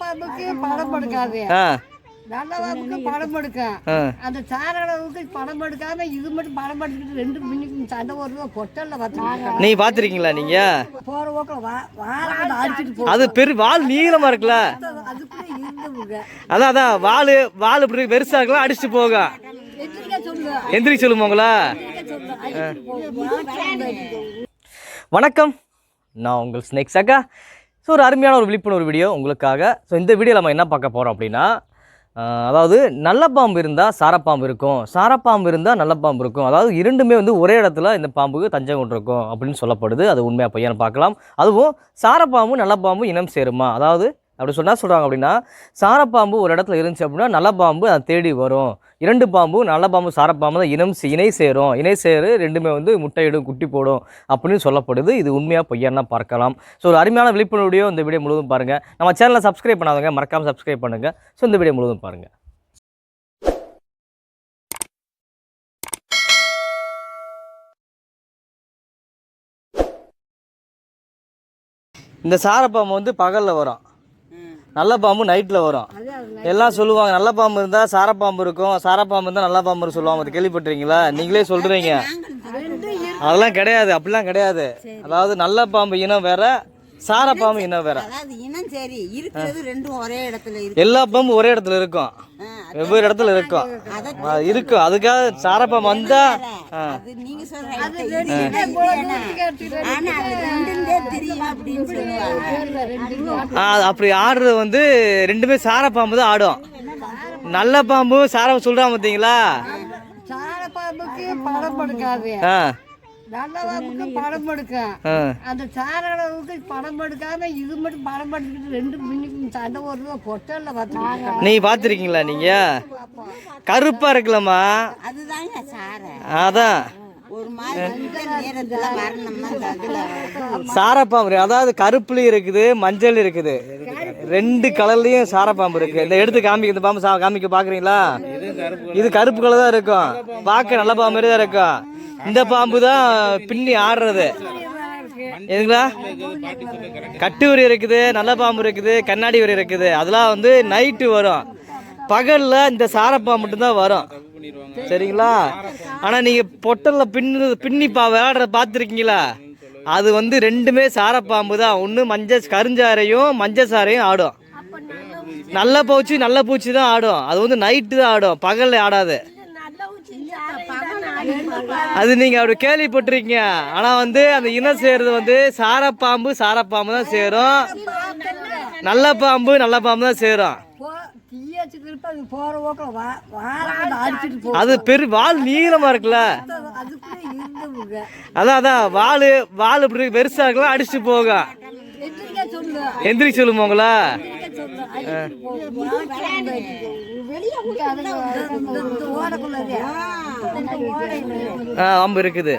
பாம்புக்கு படம் எடுக்காது நல்ல பாம்புக்கு படம் எடுக்கும் அந்த சாரளவுக்கு படம் எடுக்காம இது மட்டும் படம் எடுத்துக்கிட்டு ரெண்டு மின்னுக்கு சண்டை வருது பொட்டல்ல பார்த்துருக்காங்க நீ பார்த்துருக்கீங்களா நீங்கள் போற போக்கில் வா வாரம் அடிச்சுட்டு போ. அது பெரு வால் நீளமாக இருக்குல்ல? அதான் அதான் வால் வால் இப்படி பெருசாக இருக்கலாம் அடிச்சுட்டு போகும் எந்திரிக்க சொல்லுமாங்களா சொல்லு அடிச்சுட்டு போகும் வணக்கம். நான் உங்கள் ஸ்னேக்ஸ் அக்கா ஸோ ஒரு அருமையான ஒரு விழிப்புணர்வு வீடியோ உங்களுக்காக. ஸோ இந்த வீடியோ நம்ம என்ன பார்க்க போகிறோம் அப்படின்னா அதாவது நல்ல பாம்பு இருந்தால் சாரப்பாம்பு இருக்கும். சாரப்பாம்பு இருந்தால் நல்ல பாம்பு இருக்கும். அதாவது இரண்டுமே வந்து ஒரே இடத்துல இந்த பாம்புக்கு தஞ்சம் கொண்டிருக்கும் அப்படின்னு சொல்லப்படுது. அது உண்மையாக பையன் பார்க்கலாம். அதுவும் சாரப்பாம்பு நல்ல பாம்பு இனம் சேருமா? அதாவது அப்படி சொன்னால் சொல்கிறாங்க அப்படின்னா சாரப்பாம்பு ஒரு இடத்துல இருந்துச்சு அப்படின்னா நல்ல பாம்பு அதை தேடி வரும். இரண்டு பாம்பு நல்ல பாம்பு சாரப்பாம்பு தான் இனம் சே- இணை சேரும். இணை சேரு ரெண்டுமே வந்து முட்டையிடும் குட்டி போடும் அப்படின்னு சொல்லப்படுது. இது உண்மையாக பொய்யானா பார்க்கலாம். ஸோ ஒரு அருமையான விழிப்புணர்வுடையோ இந்த வீடியோ முழுவதும் பாருங்கள் நம்ம சேனலை சப்ஸ்கிரைப் பண்ணாதவங்க மறக்காமல் சப்ஸ்கிரைப் பண்ணுங்கள் ஸோ இந்த வீடியோ முழுவதும் பாருங்கள் இந்த சாரப்பாம்பு வந்து பகலில் வரும். நல்ல பாம்பு நைட்டில் வரும். எல்லாம் சொல்லுவாங்க நல்ல பாம்பு இருந்தால் சாரப்பாம்பு இருக்கும் சாரப்பாம்பு இருந்தால் நல்ல பாம்பு சொல்லுவாங்க. அது கேள்விப்பட்டிருக்கீங்களா? நீங்களே சொல்கிறீங்க அதெல்லாம் கிடையாது அப்படிலாம் கிடையாது. அதாவது நல்ல பாம்பு இனம் வேற சாரப்பாம்பு இனம் வேற. எல்லா பாம்பும் ஒரே இடத்துல இருக்கும். வெவ்வேறு இடத்துல இருக்கும். இருக்கும் அதுக்காக சாரப்பாம்பு வந்தா அப்படி ஆடுறது வந்து ரெண்டுமே சாரப்பாம்பு தான் ஆடும். நல்ல பாம்பு சார சொல்றான் பார்த்தீங்களா சார பாம்புக்கு படம் எடுக்காது ஆ நல்ல பாம்புக்கு படம் எடுக்கும் ஆ. அந்த சாரளவுக்கு படம் எடுக்காம இது மட்டும் படம் எடுத்துக்கிட்டு ரெண்டு மின்னுக்கு சண்டை வருது பொட்டல்ல பார்த்துருக்காங்க நீ பார்த்துருக்கீங்களா நீங்க? கருப்பா இருக்கலாமா அதுதாங்க சாரை. அதான். ஒரு சாரப்பாம்பு அதாவது கருப்புலயும் இருக்குது மஞ்சள் இருக்குது. ரெண்டு கலர்லயும் சாரப்பாம்பு இருக்கு. இந்த எடுத்து காமிக்க இந்த பாம்பு சா- காமிக்க பாக்குறீங்களா? இது கருப்பு கலர் தான் இருக்கும். பார்க்க நல்ல பாம்பு மாதிரி தான் இருக்கும். இந்த பாம்பு தான் பின்னி ஆடுறது. எதுங்களா கட்டு உரி இருக்குது நல்ல பாம்பு இருக்குது கண்ணாடி உரி இருக்குது. அதெல்லாம் வந்து நைட்டு வரும். பகலில் இந்த சாரப்பாம்பு மட்டும்தான் வரும். சரிங்களா? ஆனால் நீங்கள் பொட்டலில் பின்னு பின்னி பா விளையாடுறத பார்த்துருக்கீங்களா? அது வந்து ரெண்டுமே சாரப்பாம்பு தான். ஒன்று மஞ்சள் கருஞ்சாரையும் மஞ்சள் சாரையும் ஆடும். நல்ல பூச்சி நல்ல பூச்சி தான் ஆடும். அது வந்து நைட்டு தான் ஆடும். பகலில் ஆடாது. அது நீங்க அப்படி கேள்விப்பட்டிருக்கீங்க. ஆனா வந்து அந்த இனம் சேர்றது வந்து சாரப்பாம்பு சாரப்பாம்பு தான் சேரும். நல்ல பாம்பு நல்ல பாம்பு தான் சேரும். அது பெரு வால் நீளமா இருக்குல்ல. அதான் அதான் வால் வால் இப்படி பெருசா இருக்கலாம் அடிச்சுட்டு போகும். எந்திரிக்க சொல்லுமாங்களா சொல்லு ஆ ஆம்பு இருக்குது.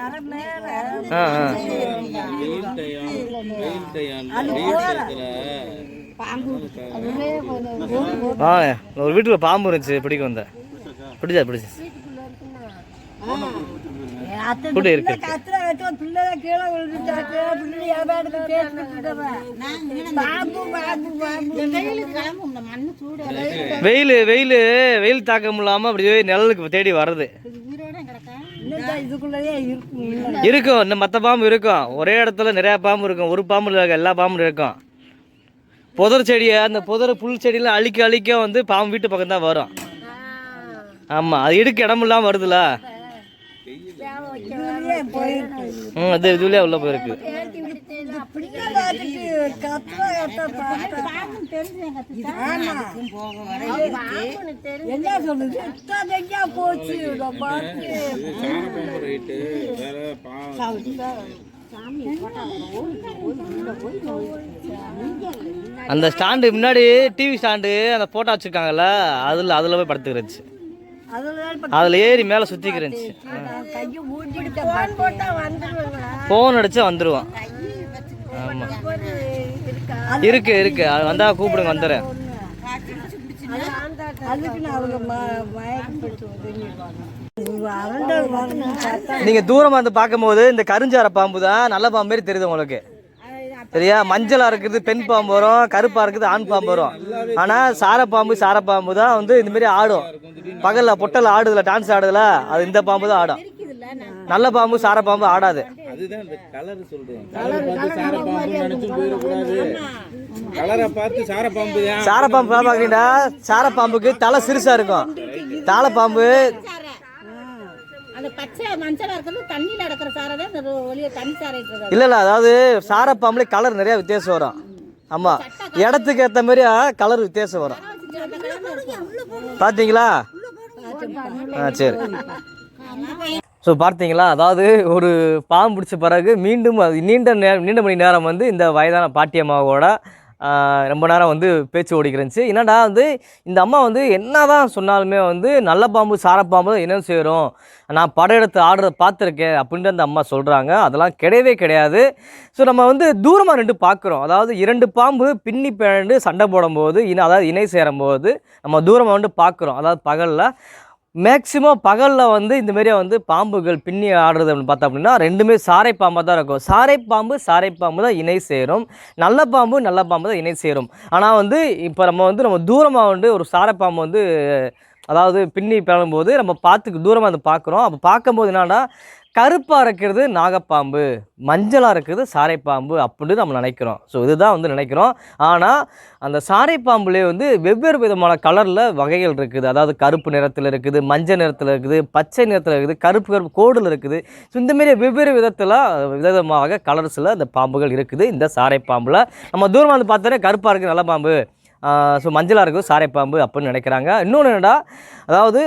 ஆ ஆ. ஆ ஒரு வீட்டுல பாம்பு இருந்துச்சு பிடிக்கும் வந்தேன். பிடிச்சா பிடிச்சி. கூட இருக்கு கீழே பிள்ளை பேசிட்டு இந்த வெயில் வெயில் வெயில் தாக்கம் இல்லாம அப்படியே நிழலுக்கு தேடி வர்றது. இருக்கும். இன்னும் மற்ற பாம்பு இருக்கும். ஒரே இடத்துல நிறைய பாம்பு இருக்கும். ஒரு பாம்பு இல்லை எல்லா பாம்பும் இருக்கும். புதர் செடியை அந்த புதர் புல் செடியெல்லாம் அழிக்க அழிக்க வந்து பாம்பு வீட்டு பக்கம் தான் வரும். ஆமாம் அது எடுக்க இடம் இல்லாமல் வருதுல. இதுலயே போயிருக்கு ம் அது இதுலயே உள்ள போயிருக்கு. என்ன சொல்லுது போச்சு அந்த ஸ்டாண்டு முன்னாடி டிவி ஸ்டாண்டு அந்த போட்டோ வச்சிருக்காங்கல்ல அதில் அதில் போய் படுத்துக்கிறச்சு அதில் ஏறி மேலே சுற்றிக்கிறச்சு ஃபோன் அடிச்சா வந்துடுவான் ஆமாம் இருக்கு இருக்கு. அது வந்தால் கூப்பிடுங்க வந்துடுறேன் நீங்க தூரமா நீங்கள் தூரமாக இருந்து பார்க்கும்போது இந்த கருஞ்சார பாம்பு தான் நல்ல பாம்பு மாதிரி தெரியுது உங்களுக்கு. சரியா? மஞ்சளாக இருக்குது பெண் பாம்பு வரும் கருப்பாக இருக்குது ஆண் பாம்பு வரும். ஆனால் சாரப்பாம்பு சாரப்பாம்பு தான் வந்து இந்த மாதிரி ஆடும். பகலில் பொட்டல் ஆடுதுல டான்ஸ் ஆடுதுல அது இந்த பாம்பு தான் ஆடும். நல்ல பாம்பு சாரப்பாம்பு ஆடாது. அதுதான் இந்த கலர் சொல்றேன் கலர் பார்த்து சார பாம்பு நினைச்சு போயிடக்கூடாது கலரை பார்த்து சார பாம்பு தான். சாரப்பாம்பு பாம்பு சாரப்பாம்புக்கு தலை சிறுசாக இருக்கும். தாழைப்பாம்பு அந்த பச்சை மஞ்சளா இருக்கிறது தண்ணியில அடக்கிற சாரை தான் இந்த ஒளிய தண்ணி சாரை இருக்கிறது இல்லை இல்லை அதாவது சாரப்பாம்புல கலர் நிறைய வித்தியாசம் வரும். ஆமாம் இடத்துக்கு ஏற்ற மாதிரி கலர் வித்தியாசம் வரும். பார்த்தீங்களா ஆ சரி. ஸோ பார்த்தீங்களா அதாவது ஒரு பாம்பு பிடிச்ச பிறகு மீண்டும் அது நீண்ட நேரம் நீண்ட மணி நேரம் வந்து இந்த வயதான பாட்டியம்மாவோட ரொம்ப நேரம் வந்து பேச்சு ஓடிக்கிறந்துச்சு என்னடா வந்து இந்த அம்மா வந்து என்ன தான் சொன்னாலுமே வந்து நல்ல பாம்பு சாரப்பாம்பு தான் என்ன செய்கிறோம் நான் படம் எடுத்து ஆடுறத பார்த்துருக்கேன் அப்படின்ட்டு அந்த அம்மா சொல்கிறாங்க அதெல்லாம் கிடையவே கிடையாது. ஸோ நம்ம வந்து தூரமாக நின்று பார்க்குறோம். அதாவது இரண்டு பாம்பு பின்னி பிழண்டு சண்டை போடும்போது இன அதாவது இணை சேரும்போது நம்ம தூரமாக வந்து பார்க்குறோம். அதாவது பகலில் மேக்ஸிமம் பகலில் வந்து இந்த வந்து பாம்புகள் பின்னி ஆடுறது அப்படின்னு பார்த்தோம் அப்படின்னா ரெண்டுமே சாரை பாம்பாக தான் இருக்கும். சாரை பாம்பு சாரை பாம்பு தான் இணை சேரும். நல்ல பாம்பு நல்ல பாம்பு தான் இணை சேரும். ஆனால் வந்து இப்போ நம்ம வந்து நம்ம தூரமாக வந்து ஒரு சாரை பாம்பு வந்து அதாவது பின்னி பிளம்பும்போது நம்ம பார்த்து தூரமாக வந்து பார்க்குறோம். அப்போ பார்க்கும்போது என்னன்னா கருப்பாக இருக்கிறது நாகப்பாம்பு மஞ்சளாக இருக்கிறது சாரைப்பாம்பு அப்படின்னு நம்ம நினைக்கிறோம். ஸோ இதுதான் வந்து நினைக்கிறோம். ஆனால் அந்த சாரைப்பாம்புலேயே வந்து வெவ்வேறு விதமான கலரில் வகைகள் இருக்குது. அதாவது கருப்பு நிறத்தில் இருக்குது மஞ்சள் நிறத்தில் இருக்குது பச்சை நிறத்தில் இருக்குது கருப்பு கருப்பு கோடில் இருக்குது. ஸோ இந்தமாரி வெவ்வேறு விதத்தில் விதமாக கலர்ஸில் இந்த பாம்புகள் இருக்குது. இந்த சாரைப்பாம்பில் நம்ம தூரமாக வந்து பார்த்தோன்னே கருப்பாக இருக்குது நல்ல பாம்பு. ஸோ மஞ்சளாக இருக்குது சாரைப்பாம்பு அப்படின்னு நினைக்கிறாங்க. இன்னொன்று என்னடா அதாவது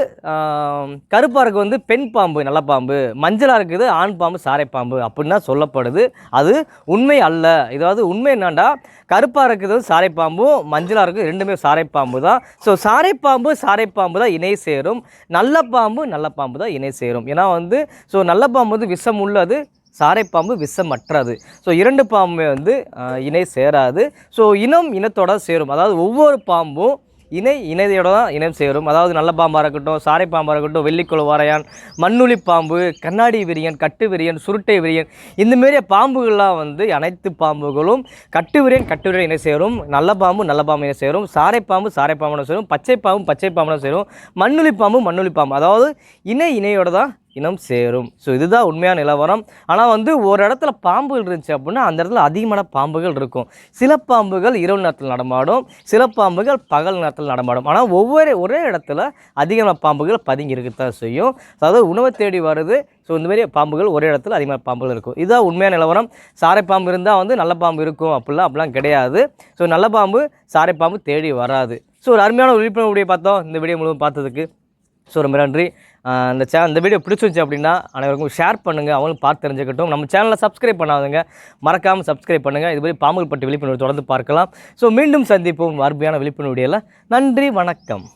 கருப்பாக இருக்கு வந்து பெண் பாம்பு நல்ல பாம்பு. மஞ்சளாக இருக்குது ஆண் பாம்பு சாரைப்பாம்பு அப்படின்னு தான் சொல்லப்படுது. அது உண்மை அல்ல. இதாவது உண்மை என்னண்டா கருப்பாக இருக்கிறது சாரைப்பாம்பும் மஞ்சளாக இருக்குது ரெண்டுமே சாரைப்பாம்பு தான். ஸோ சாரைப்பாம்பு சாரைப்பாம்பு தான் இணை சேரும். நல்ல பாம்பு நல்ல பாம்பு தான் இணை சேரும். ஏன்னா வந்து ஸோ நல்ல பாம்பு வந்து விஷம் உள்ளது சாரைப்பாம்பு விஷமற்றது. ஸோ இரண்டு பாம்பு வந்து இணை சேராது. ஸோ இனம் இனத்தோட சேரும். அதாவது ஒவ்வொரு பாம்பும் இணை இணையோட தான் இனம் சேரும். அதாவது நல்ல பாம்பாக இருக்கட்டும் சாரை பாம்பாக இருக்கட்டும் வெள்ளிக்குழு வரையான் மண்ணுளி பாம்பு கண்ணாடி விரியன் கட்டு விரியன் சுருட்டை விரியன் இந்தமாரிய பாம்புகள்லாம் வந்து அனைத்து பாம்புகளும் கட்டு விரியன் கட்டு விரியன் இணை சேரும். நல்ல பாம்பு நல்ல பாம்பு இணை சேரும். சாரை பாம்பு சாரை பாம்பு சேரும். பச்சை பாம்பு பச்சை பாம்பு சேரும். மண்ணுளி பாம்பு மண்ணுளி பாம்பு. அதாவது இணை இணையோட தான் இனம் சேரும். ஸோ இதுதான் உண்மையான நிலவரம். ஆனால் வந்து ஒரு இடத்துல பாம்புகள் இருந்துச்சு அப்படின்னா அந்த இடத்துல அதிகமான பாம்புகள் இருக்கும். சில பாம்புகள் இரவு நேரத்தில் நடமாடும் சில பாம்புகள் பகல் நேரத்தில் நடமாடும். ஆனால் ஒவ்வொரு ஒரே இடத்துல அதிகமான பாம்புகள் பதுங்கி இருக்கத்தான் செய்யும். அதாவது உணவை தேடி வருது. ஸோ இந்த மாதிரி பாம்புகள் ஒரே இடத்துல அதிகமான பாம்புகள் இருக்கும். இதுதான் உண்மையான நிலவரம். சாரை பாம்பு இருந்தால் வந்து நல்ல பாம்பு இருக்கும். அப்படிலாம் அப்படிலாம் கிடையாது. ஸோ நல்ல பாம்பு சாரை பாம்பு தேடி வராது. ஸோ ஒரு அருமையான விழிப்புணர்வு பார்த்தோம். இந்த வீடியோ முழுவதும் பார்த்ததுக்கு ஸோ ரொம்ப நன்றி. இந்த சே இந்த வீடியோ பிடிச்சிருந்துச்சு அப்படின்னா அனைவருக்கும் ஷேர் பண்ணுங்கள் அவங்களும் பார்த்து தெரிஞ்சுக்கட்டும். நம்ம சேனலை சப்ஸ்கிரைப் பண்ணாதுங்க மறக்காமல் சப்ஸ்கிரைப் பண்ணுங்கள் இதுபடி பாம்புகள் பட்டு விழிப்புணர்வு தொடர்ந்து பார்க்கலாம். ஸோ மீண்டும் சந்திப்போம். அருமையான விழிப்புணர்வு நன்றி வணக்கம்.